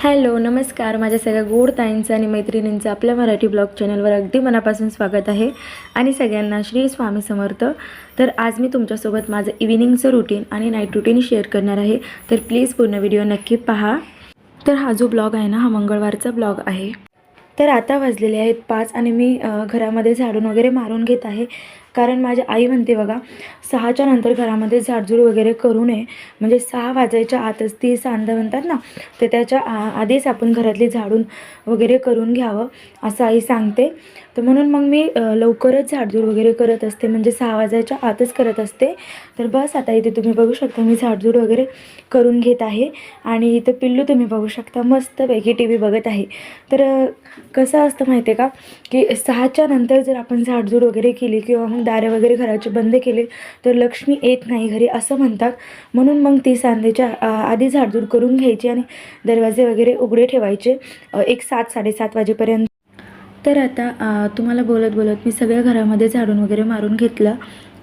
Hello नमस्कार. माझ्या सगळ्या गोड ताईंचं आणि मैत्रिणींचं आपल्या मराठी ब्लॉग चॅनलवर अगदी मनापासून स्वागत आहे आणि सगळ्यांना श्री स्वामी समर्थ. तर आज मी तुमच्यासोबत माझं इव्हिनिंगचं रुटीन आणि नाईट रुटीन शेअर करणार आहे. तर प्लीज पूर्ण व्हिडिओ नक्की पहा. तर हा जो ब्लॉग आहे ना हा मंगळवारचा ब्लॉग आहे. तर आता वाजलेले आहेत पाच आणि मी घरामध्ये झाडून वगैरे मारून घेत आहे. कारण माझी आई म्हणते बघा सहाच्या नंतर घरामध्ये झाडझूड वगैरे करू नये. म्हणजे सहा वाजायच्या आतच ती सांदा म्हणतात ना तर त्याच्या आ आधीच आपण घरातली झाडून वगैरे करून घ्यावं असं आई सांगते. तर म्हणून मग मी लवकरच झाडझूड वगैरे करत असते. म्हणजे सहा वाजायच्या आतच करत असते. तर बस आता इथे तुम्ही बघू शकता मी झाडझूड वगैरे करून घेत आहे. आणि इथं पिल्लू तुम्ही बघू शकता मस्तपैकी टी व्ही बघत आहे. तर कसं असतं माहिती आहे का? की सहाच्या नंतर जर आपण झाडझूड वगैरे केली किंवा मग दारे वगैरे घराचे बंद केले तर लक्ष्मी येत नाही घरी असं म्हणतात. म्हणून मग ती सांजेच्या आधी झाडझूड करून घ्यायची आणि दरवाजे वगैरे उघडे ठेवायचे. एक सात साडेसात वाजेपर्यंत तर आता तुम्हाला बोलत बोलत मी सगळ्या घरामध्ये झाडून वगैरे मारून घेतलं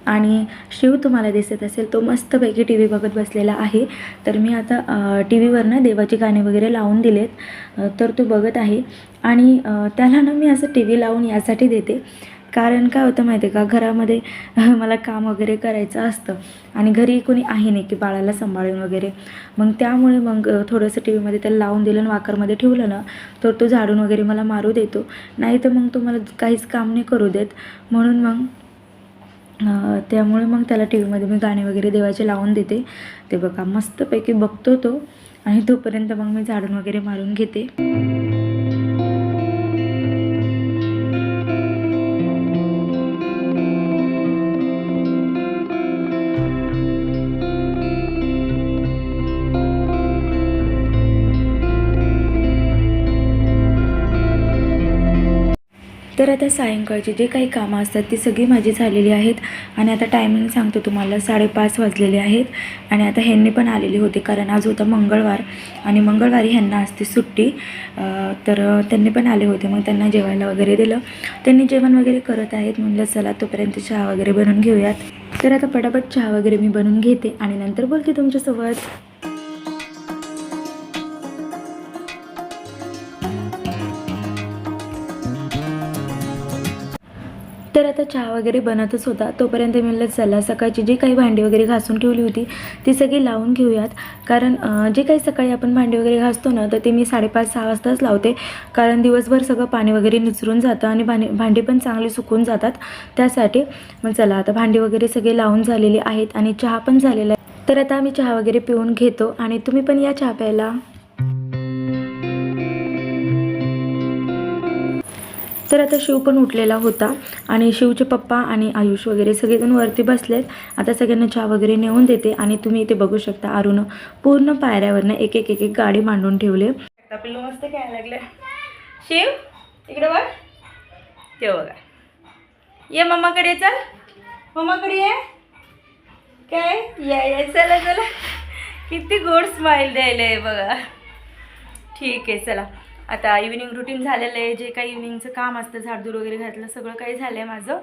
आणि शिव तुम्हाला दिसत असेल तो मस्तपैकी टी व्ही बघत बसलेला आहे. तर मी आता टी व्हीवरनं देवाचे देवाची गाणी वगैरे लावून दिलेत. तर तो बघत आहे. आणि त्याला ना मी असं टी व्ही लावून यासाठी देते. कारण काय होतं माहिती आहे का? घरामध्ये मला काम वगैरे करायचं असतं आणि घरी कोणी आहे नाही की बाळाला सांभाळून वगैरे. मग त्यामुळे मग थोडंसं टी व्हीमध्ये त्याला लावून दिलं आणि वाकरमध्ये ठेवलं ना तर तो झाडून वगैरे मला मारू देतो. नाही तर मग तो मला काहीच काम नाही करू देत. म्हणून मग त्यामुळे मग त्याला टी व्हीमध्ये मी गाणे वगैरे देवाचे लावून देते. ते बघा मस्तपैकी बघतो तो आणि तोपर्यंत मग मी झाडून वगैरे मारून घेते. तर आता सायंकाळची जे काही कामं असतात ती सगळी माझी झालेली आहेत आणि आता टायमिंग सांगतो तुम्हाला साडेपाच वाजलेले आहेत आणि आता ह्यांनी पण आलेली होती कारण आज होता मंगळवार आणि मंगळवारी ह्यांना असते सुट्टी. तर त्यांनी पण आले होते मग त्यांना जेवायला वगैरे दिलं. त्यांनी जेवण वगैरे करत आहेत म्हणलं चला तोपर्यंत चहा वगैरे बनवून घेऊयात. तर आता पटापट चहा वगैरे मी बनवून घेते आणि नंतर बोलते तुमच्यासोबत. आता चहा वगैरे बनतच होता. तोपर्यंत म्हणलं चला सकाळची जी काही भांडी वगैरे घासून ठेवली होती ती सगळी लावून घेऊयात. कारण जे काही सकाळी आपण भांडी वगैरे घासतो ना तर ते मी साडेपाच सहा वाजताच लावते. कारण दिवसभर सगळं पाणी वगैरे निचरून जातं आणि भांडी भांडी पण चांगली सुकून जातात. त्यासाठी मग चला आता भांडी वगैरे सगळे लावून झालेली आहेत आणि चहा पण झालेला आहे. तर आता आम्ही चहा वगैरे पिऊन घेतो. आणि तुम्ही पण या चहा प्यायला. तर आता शिव पण उठलेला होता आणि शिवचे पप्पा आणि आयुष वगैरे सगळेजण वरती बसलेत. आता सगळ्यांना चहा वगैरे नेऊन देते आणि तुम्ही इथे बघू शकता अरुण पूर्ण पायऱ्यावरनं एक एक एक एक गाडी मांडून ठेवले. पिल्लू मस्त काय लागले. शिव इकडे बघ. ते बघा. ये मम्माकडे चल. मम्माकडे ये. काय? या या. चला चला. किती गोड स्माईल द्यायला आहे बघा. ठीक आहे चला. आता इव्हिनिंग रुटीन झालेलं आहे जे काही इव्हिनिंगचं काम असतं झाडझूड वगैरे घातलं सगळं काही झालं आहे माझं.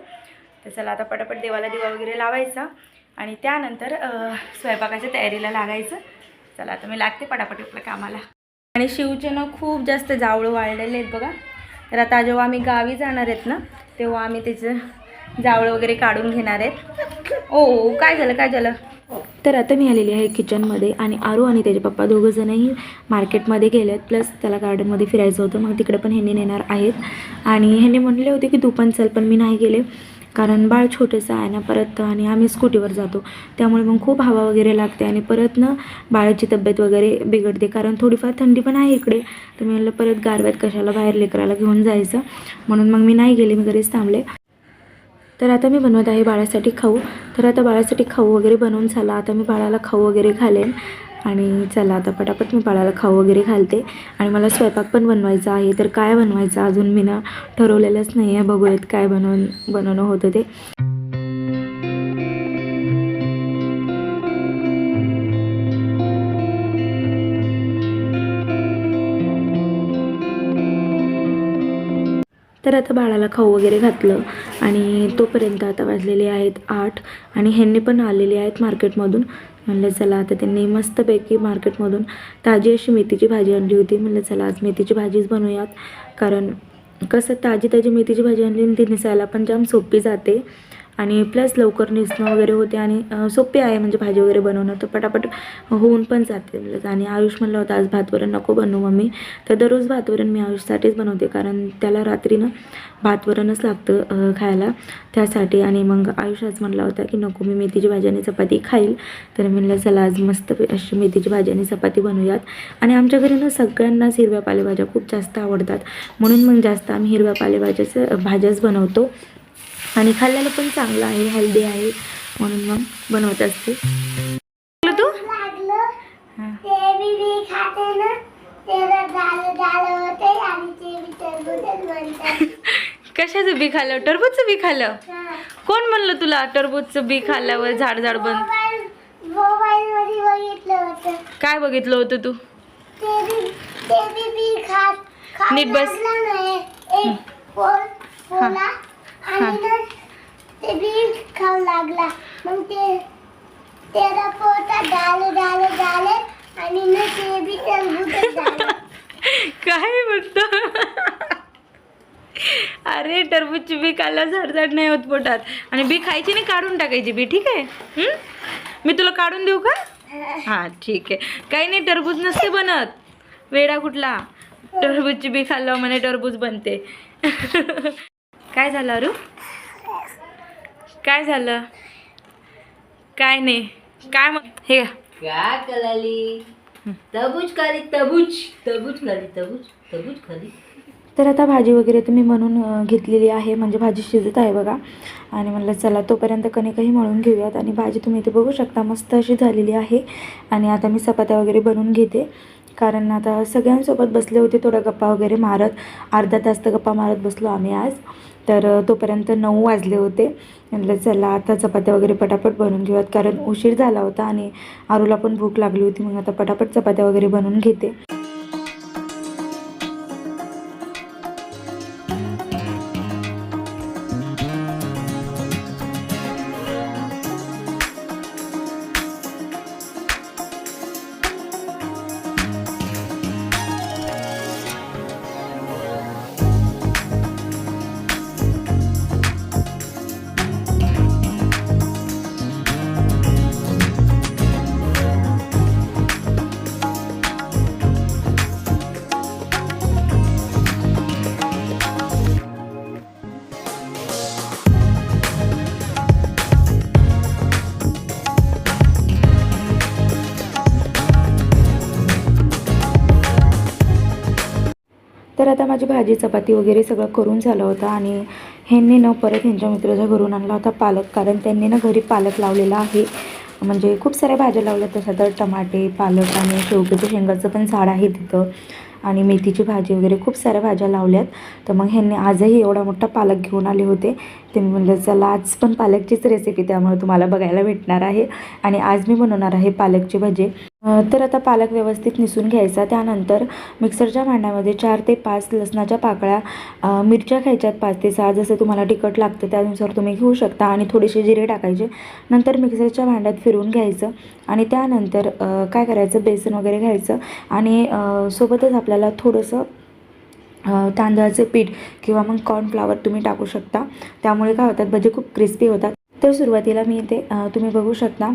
तर चला आता पटापट देवाला दिवा वगैरे लावायचा. आणि त्यानंतर स्वयंपाकाच्या तयारीला लागायचं. चला आता मी लागते पटापट आपल्या कामाला. आणि शिवचे ना खूप जास्त जावळं वाळलेले आहेत बघा. तर आता जेव्हा आम्ही गावी जाणार आहेत ना तेव्हा आम्ही त्याचं जावळं वगैरे काढून घेणार आहेत. ओ काय झालं काय झालं? तर आता मी आलेली आहे किचनमध्ये आणि आरू आणि त्याचे पप्पा दोघंजणही मार्केटमध्ये गेलेत. प्लस त्याला गार्डनमध्ये फिरायचं होतं. मग तिकडे पण ह्यांनी नेणार आहेत. आणि ह्यांनी म्हणले होते की तू पण चल पण मी नाही गेले. कारण बाळ छोटंसं आहे ना परत आणि आम्ही स्कूटीवर जातो. त्यामुळे मग खूप हवा वगैरे लागते आणि परत ना बाळाची तब्येत वगैरे बिघडते. कारण थोडीफार थंडी पण आहे इकडे. तर मी म्हणलं परत गारव्यात कशाला बाहेर लेकराला घेऊन जायचं. म्हणून मग मी नाही गेले. मी घरीच थांबले. तर आता मी बनवत आहे बाळासाठी खाऊ. तर आता बाळासाठी खाऊ वगैरे बनवून झाला आता मी बाळाला खाऊ वगैरे घालेन. आणि चला आता पटापट मी बाळाला खाऊ वगैरे घालते. आणि मला स्वयंपाक पण बनवायचा आहे. तर काय बनवायचं अजून मी ना ठरवलेलंच नाही आहे बघूयात काय बनवून बनवणं होतं ते. तर आता बाळाला खाऊ वगैरे घातलं. आणि तोपर्यंत आता वाजलेले आहेत आठ आणि ह्यांनी पण आलेले आहेत मार्केटमधून. म्हणलं चला आता त्यांनी मस्तपैकी मार्केटमधून ताजी अशी मेथीची भाजी आणली होती. म्हणलं चला आज मेथीची भाजीच बनवूयात. कारण कसं ताजी ताजी मेथीची भाजी आणली आणि ती निसायला पण जाम सोपी जाते. आणि प्लस लवकर निसणं वगैरे होते आणि सोपे आहे म्हणजे भाजी वगैरे बनवणं. तर पटापट होऊन पण जाते. आणि आयुष म्हणलं होतं आज भातवरण नको बनवू मम्मी. तर दररोज भातवरण मी आयुषसाठीच बनवते. कारण त्याला रात्रीनं भातवरणच लागतं खायला. त्यासाठी आणि मग आयुष आज म्हणला होता की नको मी मेथीची भाजी आणि चपाती खाईल. तर म्हणलं चला आज मस्त अशी मेथीची भाजी आणि चपाती बनवूयात. आणि आमच्या घरी ना सगळ्यांनाच हिरव्या पालेभाज्या खूप जास्त आवडतात. म्हणून मग जास्त आम्ही हिरव्या पालेभाज्याच भाज्याच बनवतो. आणि खाल्ल्याला पण चांगलं आहे हेल्दी आहे. म्हणून मग बनवत असते. तू. हां. कशाचं बी खाल्लं? टरबूजचं बी खाल्लं. कोण म्हणलं तुला टरबूजचं बी खाल्ल्यावर झाड झाड बंद? काय बघितलं होतं तू? नीट बस. आणि ना ते बी खाऊ लागला. मग ते त्याला पोटात झालं झालं झालं आणि ना ते बी झालं. काय म्हणतो? अरे टरबूजची बी खाल्ला झाड झाड नाही होत पोटात. आणि बी खायची नाही काढून टाकायची बी ठीक आहे? हं? मी तुला काढून देऊ का? हां ठीक आहे. काही नाही टरबूज नसते बनत. वेडा कुठला? टरबूजची बी खाल्लं म्हणे टरबूज बनते. काय झालं अरू? काय झालं? काय नाही. काय मग हे. काय कराली तबूच खाली तबूच तबूच खाली तबूच तबूच खाली. तर आता भाजी वगैरे तुम्ही म्हणून घेतलेली आहे. म्हणजे भाजी शिजत आहे बघा. आणि म्हणलं चला तोपर्यंत कणिकही मळून घेऊयात. आणि भाजी तुम्ही इथे बघू शकता मस्त अशी झालेली आहे. आणि आता मी चपात्या वगैरे बनवून घेते. कारण आता सगळ्यांसोबत बसले होते थोडा गप्पा वगैरे मारत. अर्धा तास तर गप्पा मारत बसलो आम्ही आज. तर तोपर्यंत नऊ वाजले होते. म्हटलं चला आता चपात्या वगैरे पटापट बनवून घेऊयात. कारण उशीर झाला होता आणि आरूला पण भूक लागली होती मग आता पटापट चपात्या वगैरे बनवून घेते. आता माझी भाजी चपाती वगैरे सगळं करून झालं होतं आणि ह्यांनी न परत ह्यांच्या मित्राच्या घरून आणला होता पालक कारण त्यांनी ना घरी पालक लावलेला आहे. म्हणजे खूप साऱ्या भाज्या लावल्या तसं तर टमाटे पालक आणि शेवग्याच्या शेंगाचं पण झाड आहे तिथं. आणि मेथीची भाजी वगैरे खूप साऱ्या भाज्या लावल्यात. तर मग ह्यांनी आजही एवढा मोठा पालक घेऊन आले होते. ते मी म्हणलं चला आज पण पालकचीच रेसिपी त्यामुळे तुम्हाला बघायला भेटणार आहे. आणि आज मी बनवणार आहे पालकची भाजी. तर आता पालक व्यवस्थित निसून घ्यायचा. त्यानंतर मिक्सरच्या भांड्यामध्ये चार ते पाच लसणाच्या पाकळ्या मिरच्या खायच्यात पाच ते सहा जसं तुम्हाला तिखट लागतं त्यानुसार तुम्ही घेऊ शकता आणि थोडेसे जिरे टाकायचे. नंतर मिक्सरच्या भांड्यात फिरवून घ्यायचं आणि त्यानंतर काय करायचं? बेसन वगैरे घ्यायचं आणि सोबतच आपल्याला थोडंसं तांदळाचे पीठ किंवा मग कॉर्नफ्लावर तुम्ही टाकू शकता. त्यामुळे काय होतात? भजे खूप क्रिस्पी होतात. तर सुरुवातीला मी इथे तुम्ही बघू शकता.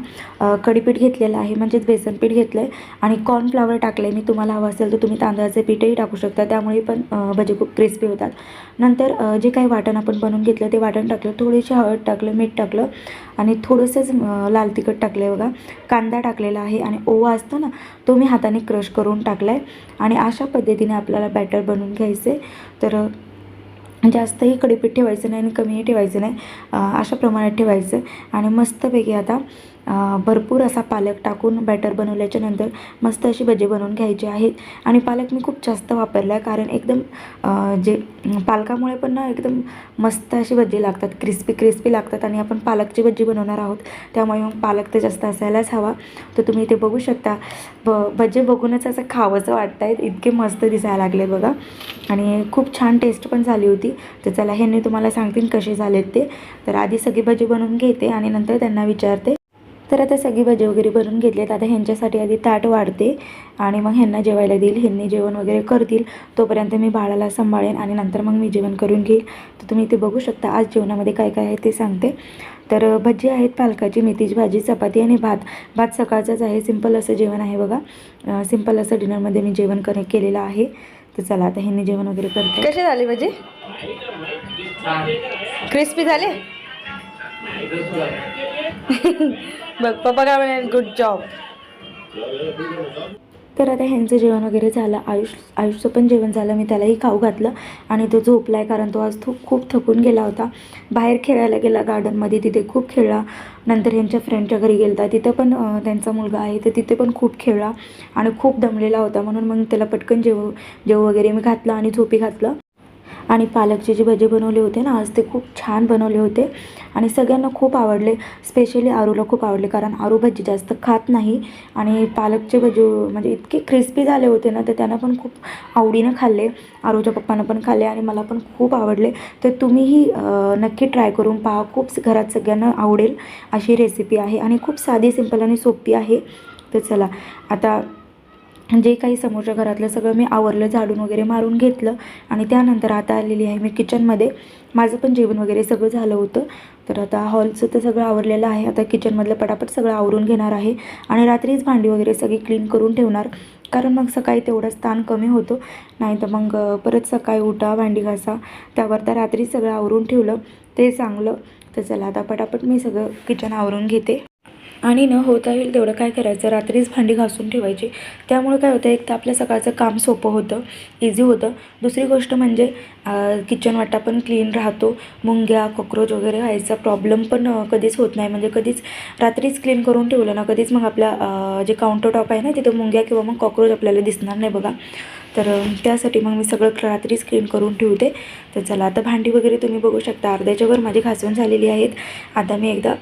कडीपीठ घेतलेलं आहे म्हणजेच बेसन पीठ घेतलं आहे आणि कॉर्नफ्लावर टाकलं आहे मी तुम्हाला हवं असेल तर तुम्ही तांदळाचे पीठही टाकू शकता. त्यामुळे पण भजे खूप क्रिस्पी होतात. नंतर जे काही वाटण आपण बनवून घेतलं ते वाटण टाकलं. थोडीशी हळद टाकलं मीठ टाकलं आणि थोडंसंच लाल तिखट टाकलं आहे बघा. कांदा टाकलेला आहे आणि ओवा असतो ना तो मी हाताने क्रश करून टाकला आहे आणि अशा पद्धतीने आपल्याला बॅटर बनवून घ्यायचे. तर जास्तही कडीपीठ ठेवायचं नाही आणि कमीही ठेवायचं नाही अशा प्रमाणात ठेवायचं. आणि मस्तपैकी आता भरपूर असा पालक टाकून बॅटर बनवल्याच्या नंतर मस्त अशी भजी बनवून घ्यायची आहेत. आणि पालक मी खूप जास्त वापरला आहे कारण एकदम जे पालकामुळे पण ना एकदम मस्त अशी भजी लागतात क्रिस्पी क्रिस्पी लागतात आणि आपण पालकची भजी बनवणार आहोत. त्यामुळे मग पालक तर जास्त असायलाच हवा. तर तुम्ही ते बघू शकता ब भजे बघूनच असं खावंसं वाटत आहेत इतके मस्त दिसायला लागले बघा. आणि खूप छान टेस्ट पण झाली होती. तर चला ह्यांनी तुम्हाला सांगतील कसे झालेत ते. तर आधी सगळी भजी बनवून घेते आणि नंतर त्यांना विचारते. तर आता सगळी भजी वगैरे बनवून घेतलेत आता ह्यांच्यासाठी आधी ताट वाढते आणि मग ह्यांना जेवायला देईल. ह्यांनी जेवण वगैरे करतील. तोपर्यंत मी बाळाला सांभाळेन आणि नंतर मग मी जेवण करून घेईल. तर तुम्ही ते बघू शकता आज जेवणामध्ये काय काय आहे ते सांगते. तर भजी आहेत पालकाची मेथीची भाजी चपाती आणि भात. भात सकाळचाच आहे. सिंपल असं जेवण आहे बघा. सिंपल असं डिनरमध्ये मी जेवण करे केलेलं आहे. तर चला आता ह्यांनी जेवण वगैरे करते. कसे झाले भजी? क्रिस्पी झाले? बघ पप्पा काय म्हणाले? गुड जॉब तर आता ह्यांचं जेवण वगैरे झालं. आयुष आयुषचं पण जेवण झालं. मी त्यालाही खाऊ घातलं आणि तो झोपला आहे कारण तो आज तो खूप थकून गेला होता. बाहेर खेळायला गेला गार्डनमध्ये. तिथे खूप खेळला. नंतर ह्यांच्या फ्रेंडच्या घरी गेला तिथं पण त्यांचा मुलगा आहे. तर तिथे पण खूप खेळला आणि खूप दमलेला होता. म्हणून मग त्याला पटकन जेव जेव वगैरे मी घातलं आणि झोपी घातलं. आणि पालकचे जे भजे बनवले होते ना आज ते खूप छान बनवले होते आणि सगळ्यांना खूप आवडले. स्पेशली आरूला खूप आवडले कारण आरू भजी जास्त खात नाही आणि पालकचे भजे म्हणजे इतके क्रिस्पी झाले होते ना तर त्यांना पण खूप आवडीनं खाल्ले. आरूच्या पप्पानं पण खाल्ले आणि मला पण खूप आवडले. तर तुम्हीही नक्की ट्राय करून पहा. खूप घरात सगळ्यांना आवडेल अशी रेसिपी आहे आणि खूप साधी सिंपल आणि सोपी आहे. तर चला आता जे काही समोरच्या घरातलं सगळं मी आवरलं झाडून वगैरे मारून घेतलं आणि त्यानंतर आता आलेली आहे मी किचनमध्ये. माझं पण जेवण वगैरे सगळं झालं होतं. तर आता हॉलचं तर सगळं आवरलेलं आहे. आता किचनमधलं पटापट सगळं आवरून घेणार आहे आणि रात्रीच भांडी वगैरे सगळी क्लीन करून ठेवणार. कारण मग सकाळी तेवढाच ताण कमी होतो. नाही तर मग परत सकाळी उठा भांडी घासा त्यावर तर रात्री सगळं आवरून ठेवलं. ते चांगलं. तर चला आता पटापट मी सगळं किचन आवरून घेते. आणि न होता येईल तेवढं काय करायचं? रात्रीच भांडी घासून ठेवायची. त्यामुळे काय होतं एक तर आपलं सकाळचं काम सोपं होतं इझी होतं. दुसरी गोष्ट म्हणजे किचन वाटा पण क्लीन राहतो. मुंग्या कॉक्रोच वगैरे व्हायचा प्रॉब्लेम पण कधीच होत नाही. म्हणजे कधीच रात्रीच क्लीन करून ठेवलं ना कधीच मग आपल्या जे काउंटर टॉप आहे ना तिथं मुंग्या किंवा मग कॉक्रोच आपल्याला दिसणार नाही बघा. तर त्यासाठी मग मी सगळं रात्रीच क्लीन करून ठेवते. तर चला आता भांडी वगैरे तुम्ही बघू शकता. अर्ध्याच्यावर माझी घासून झालेली आहेत. आता मी एकदा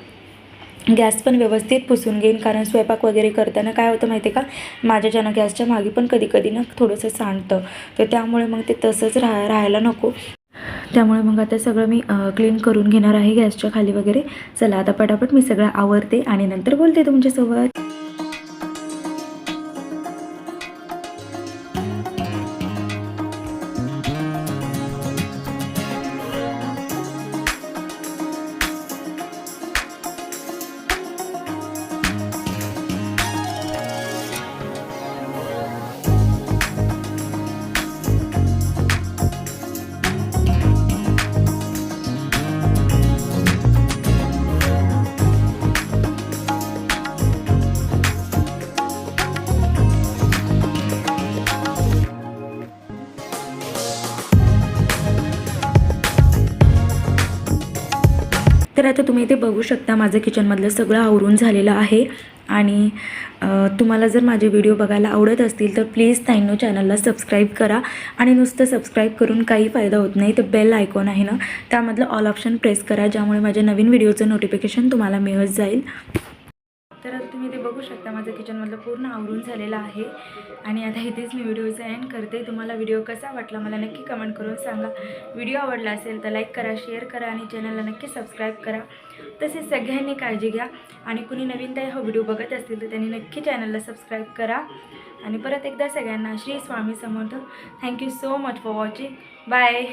गॅस पण व्यवस्थित पुसून घेईन कारण स्वयंपाक वगैरे करताना काय होतं माहिती आहे का माझ्याच्यानं गॅसच्या मागे पण कधी कधी ना थोडंसं सांडतं. तर त्यामुळे मग ते तसंच राहा राहायला नको. त्यामुळे मग आता सगळं मी क्लीन करून घेणार आहे गॅसच्या खाली वगैरे. चला आता पटापट मी सगळं आवरते आणि नंतर बोलते तुमच्यासोबत. आता तुम्ही इथे बघू शकता माझं किचनमधलं सगळं आवरून झालेलं आहे. आणि तुम्हाला जर माझे व्हिडिओ बघायला आवडत असतील तर प्लीज ताईंनो चॅनलला सबस्क्राईब करा. आणि नुसतं सबस्क्राईब करून काही फायदा होत नाही तर बेल आयकॉन आहे ना त्यामधलं ऑल ऑप्शन प्रेस करा ज्यामुळे माझ्या नवीन व्हिडिओचं नोटिफिकेशन तुम्हाला मिळत जाईल. तर तुम्ही ते बघू शकता माझं किचनमधलं पूर्ण आवरून झालेलं आहे. आणि आता इथेच मी व्हिडिओचं एंड करते. तुम्हाला व्हिडिओ कसा वाटला मला नक्की कमेंट करून सांगा. व्हिडिओ आवडला असेल तर लाईक करा शेअर करा आणि चॅनलला नक्की सबस्क्राईब करा. तसेच सगळ्यांनी काळजी घ्या. आणि कुणी नवीन काही हा व्हिडिओ बघत असतील तर त्यांनी नक्की चॅनलला सबस्क्राईब करा. आणि परत एकदा सगळ्यांना Shri Swami Samarth. Thank you so much for watching bye